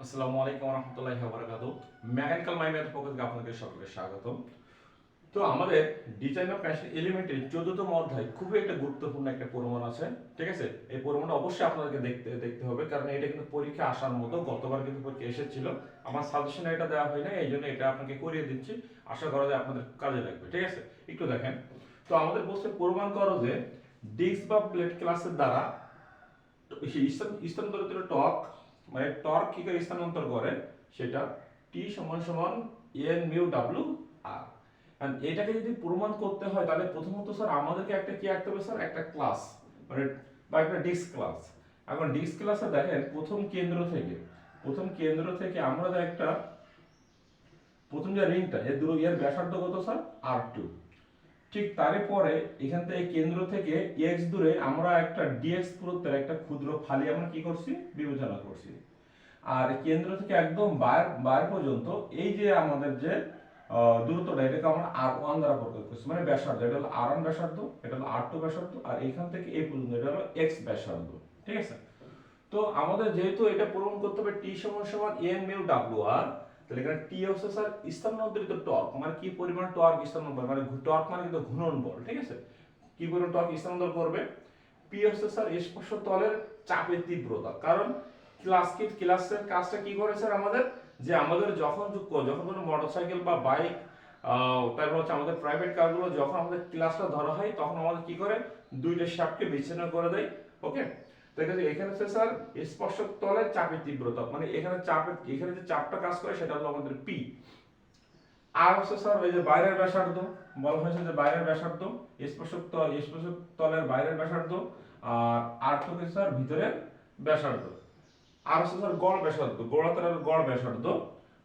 আসসালামু আলাইকুম রহমতুল্লাহি বারাকাতু মেকানিক্যাল মাই ম্যাথ পক্ষ থেকে আপনাদের সকলকে স্বাগতম। তো আমাদের ডিজাইন অফ ফ্যাশন এলিমেন্টের চোদ্দতম অধ্যায় খুবই একটা গুরুত্বপূর্ণ একটা প্রমাণ আছে, ঠিক আছে? এই প্রমাণটা অবশ্যই আপনাদেরকে দেখতে দেখতে হবে, কারণ এটা কিন্তু পরীক্ষা আসার মতো, গতবার কিন্তু পরীক্ষা এসেছিল। আমার সাজেশনে এটা দেওয়া হয় না এই জন্য এটা আপনাকে করিয়ে দিচ্ছি। আশা করা যায় আপনাদের কাজে লাগবে, ঠিক আছে? একটু দেখেন। তো আমাদের বলছে প্রমাণ করো যে ডিস্ক বা প্লেট ক্লাসের দ্বারা স্থান- স্থানান্তরিত টর্ক মানে টর্ক কি করে স্থানান্তর করে? সেটা টি সমান সমান এন মিউ ডাব্লিউ আর এটাকে যদি প্রমাণ করতে হয়, তাহলে প্রথমত স্যার আমাদেরকে একটা কি আঁকতে হবে স্যার একটা ক্লাস মানে বা একটা ডিস্ক ক্লাস এখন ডিস্ক ক্লাসে দেখেন, প্রথম কেন্দ্র থেকে, প্রথম কেন্দ্র থেকে আমরা একটা, প্রথম যে রিংটা এর দূর এর ব্যাসার্ধ কত স্যার আর টু ঠিক তারপরে এখান থেকে কেন্দ্র থেকে এক্স দূরে আমরা একটা ডিএক্স পুরুত্বের একটা ক্ষুদ্র ফালি আমরা কি করছি? বিবেচনা করছি। আর কেন্দ্র থেকে একদম বাইর বাইর পর্যন্ত এই যে আমাদের যে দূরত্বটা, এটাকে আমরা আর ওয়ান দ্বারা প্রকাশ করছি। মানে ব্যাসার্ধ, এটা হলো আর ওয়ান ব্যাসার্ধ, এটা হলো আর টু ব্যাসার্ধ, আর এখান থেকে এই পর্যন্ত, এটা হলো এক্স ব্যাসার্ধ। ঠিক আছে? তো আমাদের যেহেতু এটা পূরণ করতে হবে টি সমান সমান এন মিউ ডাব্লিউ আর তাহলে এখানে টি হচ্ছে স্যার স্থানান্তরিত টর্ক মানে কি পরিমাণ টর্ক স্থানান্তর মানে টর্ক মানে কিন্তু ঘূর্ণন বল, ঠিক আছে? কি পরিমাণ টর্ক স্থানান্তর করবে পি হচ্ছে স্যার স্পর্শ তলের চাপের তীব্রতা। কারণ ক্লাস কিট ক্লাসের কাজটা কি করে স্যার আমাদের? যে আমাদের যখন যখন কোনো মোটরসাইকেল বা বাইক তারপর হচ্ছে আমাদের প্রাইভেট কারগুলো যখন আমাদের ক্লাসটা ধরা হয়, তখন আমাদের কি করে? দুইটা শাফটকে বিচ্ছিন্ন করে দেয় ওকে তো এখানে হচ্ছে স্যার স্পর্শক তলের চাপের তীব্রতা মানে এখানে চাপের, এখানে যে চাপটা কাজ করে সেটা হলো আমাদের পি আর হচ্ছে স্যার ওই যে বাইরের ব্যাসার্ধ, বলা হয়েছে যে বাইরের ব্যাসার্ধ, স্পর্শক তল, স্পর্শক তলের বাইরের ব্যাসার্ধ, আর আর স্যার ভিতরের ব্যাসার্ধ। আর হচ্ছে স্যার গড় ব্যাসার্ধ গোড়াতলের গড় ব্যাসার্ধ,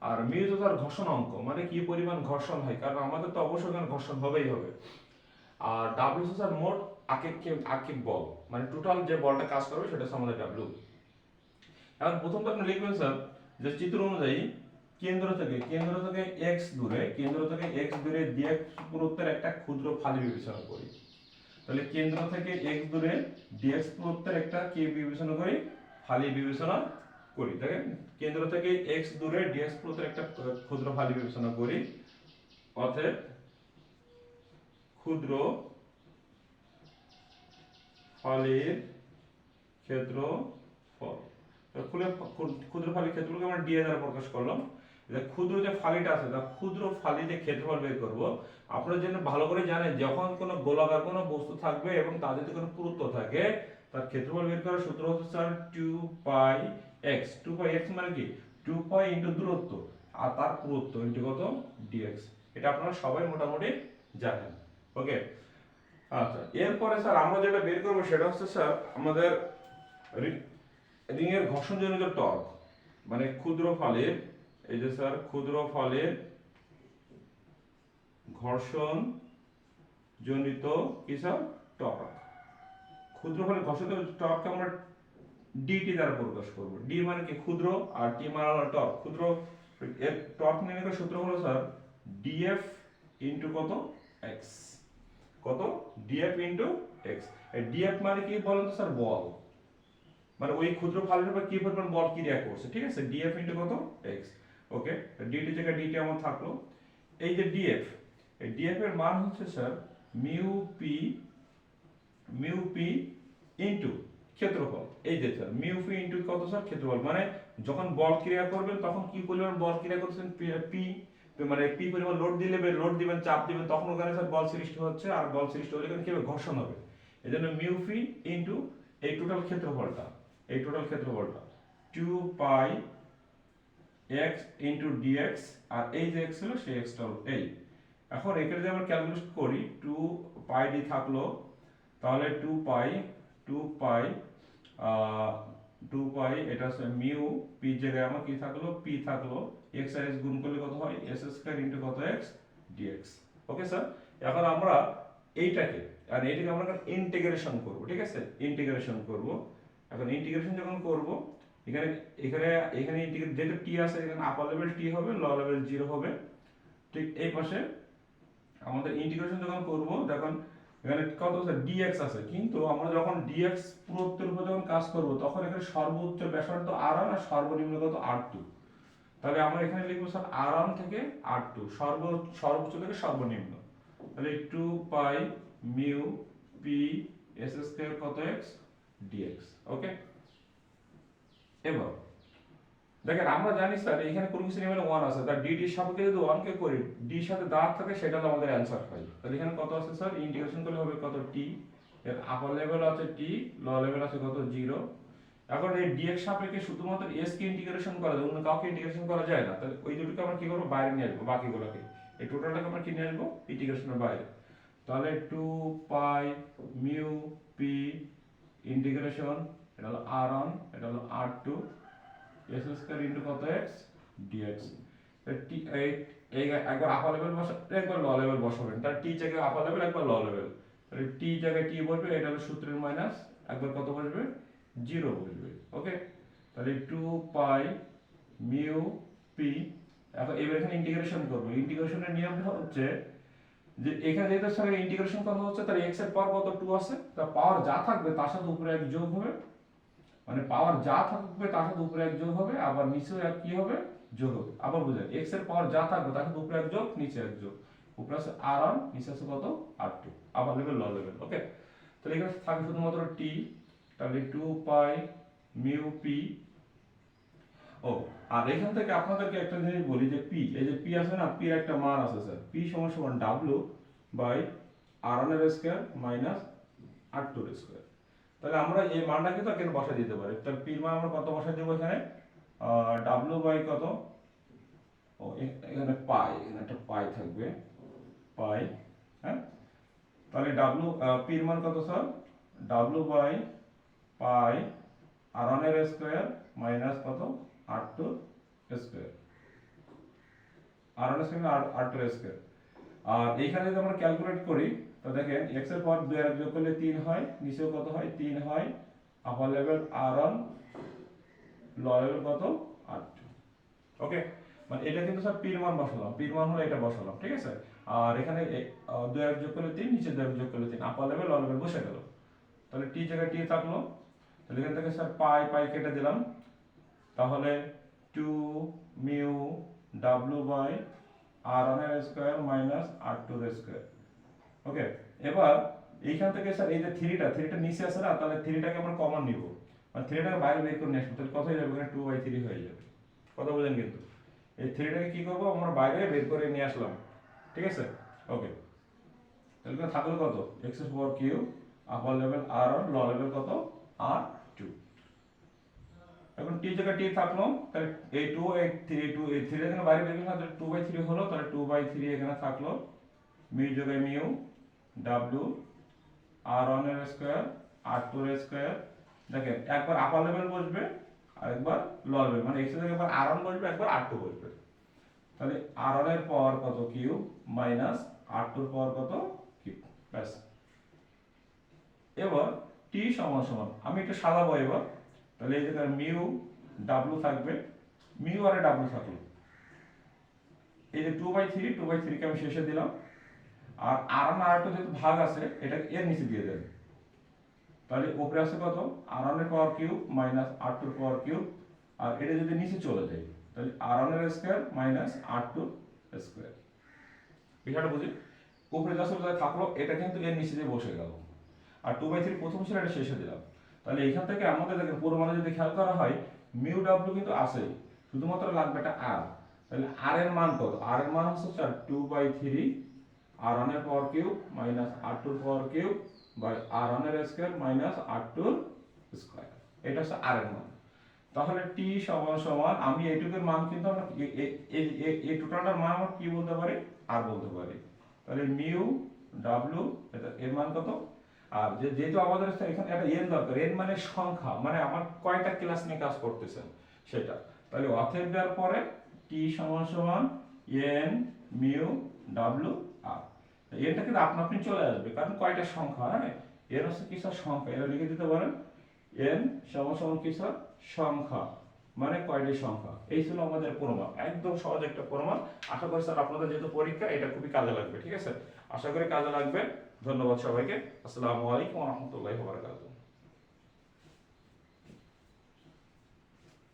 আর স্যার ঘর্ষণ অঙ্ক মানে কি পরিমাণ ঘর্ষণ হয়, কারণ আমাদের তো অবশ্যই ঘর্ষণ হবেই হবে। আর ডাব্লিউ স্যার মোট আকিক আকিক বল। মানে টোটাল যে বলটা কাজ করবে সেটা হচ্ছে আমাদের ডাব্লিউ এখন প্রথমত আপনি লিখবেন স্যার যে চিত্র অনুযায়ী কেন্দ্র থেকে কেন্দ্র থেকে এক্স দূরে, কেন্দ্র থেকে এক্স দূরে ডিএক্স পুরুত্বের একটা ক্ষুদ্র ফালি বিবেচনা করি। তাহলে কেন্দ্র থেকে এক্স দূরে ডিএক্স পুরুত্বের একটা কি বিবেচনা করি? ফালি বিবেচনা করি। দেখেন, কেন্দ্র থেকে এক্স দূরে ডিএক্স পুরুত্বের একটা ক্ষুদ্র ফালি বিবেচনা করি। অতএব ক্ষুদ্র ফলের ক্ষেত্রফল। খুলে ক্ষুদ্র ফালির ক্ষেত্রফলকে আমরা ডিএ দ্বারা প্রকাশ করলাম। ক্ষুদ্র যে ফালিটা আছে, তা ক্ষুদ্র ফালি যে ক্ষেত্রফল বের করব, আপনারা জন্য ভালো করে জানেন, যখন কোনো গোলাকার কোনো বস্তু থাকবে এবং তার যদি কোনো পুরুত্ব থাকে, তার ক্ষেত্রফল বের করার সূত্র হচ্ছে sir two pi X two pi X মানে কি? টু পাই ইন্টু দূরত্ব। আর তার পুরুত্ব ইন্টু কত? ডিএক্স এটা আপনারা সবাই মোটামুটি জানেন। ওকে আচ্ছা এরপরে স্যার আমরা যেটা বের করব সেটা হচ্ছে স্যার আমাদের রিং এর ঘর্ষণজনিত টর্ক মানে ক্ষুদ্র ফলের, এই যে স্যার ক্ষুদ্র ফলের ঘর্ষণ জনিত কি স্যার? টর্ক। ক্ষুদ্র ফলের ঘর্ষণ টর্ককে আমরা ডিটি দ্বারা প্রকাশ করব। ডি মানে কি ক্ষুদ্র আর টি মানে হলো টর্ক। ক্ষুদ্র এর টর্ক নির্ণয়ের সূত্র হলো স্যার ডিএফ ইনটু কত? এক্স কত? ডিএফ ইনটু এক্স ডিএফ মানে কি বলেন তো স্যার? বল। মানে ওই ক্ষুদ্র ফালের উপর কি পরিমাণ বল ক্রিয়া করছে, ঠিক আছে? ডিএফ ইনটু কত? X okay? ডিটি জায়গায় ডিটি আমার থাকল। এই যে ডিএফ এই ডিএফ এর মান হচ্ছে sir mu P mu P into ক্ষেত্রফল। এই যে স্যার মিউ পি ইনটু কত স্যার? ক্ষেত্রফল। মানে যখন বল ক্রিয়া করবেন, তখন কি পরিমাণ বল ক্রিয়া করছেন? পি মানে পি পরিমাণ লোড দিলে লোড দিবেন, চাপ দিবেন, তখন ওখানে স্যার বল সৃষ্টি হচ্ছে আর বল সৃষ্টি হলে এখানে কি হবে ঘর্ষণ হবে? এই জন্য মিউ পি ইনটু এই টোটাল ক্ষেত্রফলটা, এই total ক্ষেত্রফলটা two pi X into DX আর এই যে এক্স ছিল সেই এক্সটা হলো এই। এখন এখানে যদি আমরা ক্যালকুলেট করি টু পাই ডি থাকল, তাহলে two pi two pi two pi এটা হচ্ছে মিউ পি জায়গায় আমার কি থাকল? পি থাকল এক্স আর এক্স গুণ করলে কত হয়? এস স্কয়ার ইন্টু কত এক্স ডিএক্স ওকে স্যার এখন আমরা এইটাকে, আর এইটাকে আমরা এখন ইন্টিগ্রেশন করব, ঠিক আছে? ইন্টিগ্রেশন করব। এখন ইন্টিগ্রেশন যখন করব, এখানে এখানে এখানে ইন্টিগ্রেট যেটা টি আছে, এখানে আপার লেভেল টি হবে লো লেভেল জিরো হবে। ঠিক এই পাশে আমাদের ইন্টিগ্রেশন যখন করব তখন এখানে কত আছে? ডিএক্স আছে। কিন্তু আমরা যখন ডিএক্স পুরোত্বের উপর যখন কাজ করব, তখন এখানে সর্বোচ্চ ব্যাসার্ধ আর আর সর্বনিম্ন কত? আর টু তাহলে আমরা এখানে লিখব স্যার আর ওয়ান থেকে আর টু, সর্ব, সর্বোচ্চ থেকে সর্বনিম্ন। তাহলে two pi mu P S square কত এক্স? DX, okay? এবার, দেখেন আমরা জানি স্যার এখানে কোনো কিছু নেই ওয়ান আছে তার ডিডির সাপেক্ষে যদি ওয়ান কে করি ডি সাথে দাঁত থাকে সেটা হলো আমাদের অ্যান্সার হয়। তাহলে এখানে কত আছে স্যার? ইন্টিগ্রেশন করলে হবে কত? টি এর আপার লেভেল আছে টি লো লেভেল আছে কত? জিরো এখন এই ডিএক্স সাপেক্ষে শুধুমাত্র এস কে ইন্টিগ্রেশন করা যায়, অন্য কাউকে ইন্টিগ্রেশন করা যায় না। তাহলে ওই দুটোকে আমরা কি করব? বাইরে নিয়ে আসব, বাকিগুলোকে। এই টোটালটাকে আমরা কি নিয়ে আসব? ইন্টিগ্রেশনের বাইরে। তাহলে two pi mu P integration এটা হলো আর অন এটা হলো R two S square into কত এক্স ডিএক্স একবার আপার লেভেল বসাবেন, একবার ল লেভেল বসাবেন। তার টি জায়গায় আপার লেভেল একবার ল লেভেল তাহলে টি জায়গায় টি বসবে, এটা হলো সূত্রের মাইনাস একবার কত বসবে? জিরো বসবে ওকে তাহলে টু পাই মিউ পি এখন এবার এখানে ইন্টিগ্রেশন করব। ইন্টিগ্রেশনের নিয়মটা হচ্ছে যে, এখানে যেহেতু সঙ্গে ইন্টিগ্রেশন করা হচ্ছে তার এক্সের পাওয়ার কত? টু আছে। তার পাওয়ার যা থাকবে তার সাথে উপরে এক যোগ হবে। মানে পাওয়ার যা থাকবে তার সাথে উপরে এক যোগ হবে, আবার নিচেও এক কি হবে? যোগ হবে। আবার বুঝলেন এক্সের পাওয়ার যা থাকবে তার সাথে উপরে এক যোগ, নিচে এক যোগ। উপরে আছে আর ওয়ান নিচে আছে কত? আর টু আবার লেভেল ল লেভেল ওকে তাহলে এখানে থাকবে শুধুমাত্র টি তাহলে টু পাই মিউ পি ও, আর এখান থেকে আপনাদেরকে একটা জিনিস বলি যে পি এই যে পি আছে না পির একটা মান আছে স্যার পি সমান সমান বাই আর এর স্কয়ার মাইনাস আর টু এর স্কয়ার তাহলে আমরা এই মানটা তো এখানে বসাই দিতে পারি। তাহলে পির মান আমরা কত বসাই দেবো এখানে? ডাব্লু বাই কত? ও এখানে পাই এখানে একটা পাই থাকবে। পাই হ্যাঁ? তাহলে ডাব্লু পির মান কত sir W by pi R ওয়ানের স্কয়ার মাইনাস কত? R two square. R one square আর আর টু স্কয়ার। আর এইখানে যদি আমরা ক্যালকুলেট করি, তো দেখেন x এর পাওয়ার 2 আর যোগ করলে 3 হয়, নিচেও কত হয়? 3 হয়। Upper level R one low level কত? 8 ওকে মানে এটা কিন্তু স্যার পির মান বসালাম। পির মান হলো এটা বসালাম, ঠিক আছে? আর এখানে 2 আর যোগ করলে 3 নিচে 2 আর যোগ করলে 3 আপার লেভেল লো লেভেল বসে গেল। তাহলে টি জায়গায় টি থাকল। তাহলে এখান থেকে স্যার পাই পাই কেটে দিলাম। তাহলে 2 মিউ ডাব্লু বাই আর ওয়ানের স্কয়ার মাইনাস আর টু এর স্কয়ার ওকে এবার এইখান থেকে স্যার এই যে থ্রিটা থ্রিটা নিচে আছে না, তাহলে থ্রিটাকে আমরা কমন নিব। মানে থ্রিটাকে বাইরে বের করে নিয়ে আসব, তাহলে কত হয়ে যাবে? এখানে টু বাই থ্রি হয়ে যাবে। কথা বলেন কিন্তু? এই থ্রিটাকে কি করব? আমরা বাইরে বের করে নিয়ে আসলাম। ঠিক আছে? ওকে তাহলে থাকল কত? X power cube upper level R low level কত? আর টু এখন টি জায়গায় টি থাকল তাহলে এই টু এই থ্রি টু এই থ্রি এখানে বাইরে বের করলাম, তাহলে টু বাই থ্রি হলো, তাহলে টু বাই থ্রি এখানে থাকল মিউ জায়গায় মিউ ডাব্লু আর ওয়ানের স্কোয়ার আর টু এর স্কোয়ার দেখেন, একবার আপার লেভেল বসবে আর একবার লো লেভেল মানে এক্সের একবার আর ওয়ান বসবে, একবার আর টু বসবে। তাহলে আর ওয়ানের পাওয়ার কত কিউ মাইনাস আর টুর পাওয়ার কত কিউ ব্যাস। এবার টি সমান সমান। আমি একটু সাজাবো এবার। তাহলে এই জায়গায় মিউ ডাব্লু থাকবে। মিউ আর ডাব্লু থাকল। এই যে two by three two by থ্রিকে আমি শেষে দিলাম। আর আর ওয়ান আর যেহেতু ভাগ আছে এটা এর নিচে দিয়ে দেবেন তাহলে উপরে আছে কত? আর ওয়ানের পাওয়ার কিউব মাইনাস আর টুর পাওয়ার কিউব আর এটা যদি নিচে চলে যায়, তাহলে আর ওয়ানের square minus R two square বিষয়টা বুঝি উপরে যা সব থাকল, এটা কিন্তু এর নিচে দিয়ে বসে গেল। আর টু বাই থ্রি প্রথম ছিল এটা শেষে দিলাম তাহলে এখান থেকে আমাদের দেখেন, পুরো মানে যদি খেয়াল করা হয়, মিউ ডাব্লু কিন্তু আছেই শুধুমাত্র লাগবে একটা আর তাহলে আর এর মান কত? আর এর মান হচ্ছে sir two by three R ওয়ানের পাওয়ার কিউব মাইনাস আর টুর পাওয়ার কিউব বাই আর ওয়ানের স্কোয়ার মাইনাস আর টুর স্কোয়ার এটা হচ্ছে আর এর মান। তাহলে টি সমান সমান, আমি এইটুকুর মান কিন্তু আমরা এই টোটালটার মান আমরা কি বলতে পারি? আর বলতে পারি। তাহলে মিউ ডাব্লু এর মান কত? আর যেহেতু আমাদের এখানে একটা এন দরকার এন মানে সংখ্যা মানে আমার কয়টা ক্লাস নিয়ে কাজ করতেছেন সেটা। তাহলে অথেব দেওয়ার পরে টি সমান সমান এন মিউ ডাব্লু আর এনটা কিন্তু আপনা আপনি চলে আসবে, কারণ কয়টা সংখ্যা হ্যাঁ? এন হচ্ছে কিসের সংখ্যা। এটা লিখে দিতে পারেন। এন সমান সমান কিসের সংখ্যা। মানে কয়টি সংখ্যা? এই ছিল আমাদের প্রমাণ। একদম সহজ একটা প্রমাণ। আশা করি স্যার আপনাদের যেহেতু পরীক্ষা, এটা খুবই কাজে লাগবে, ঠিক আছে? আশা করি কাজে লাগবে। ধন্যবাদ সবাইকে। আসসালামু আলাইকুম রহমতুল্লাহ বারকাত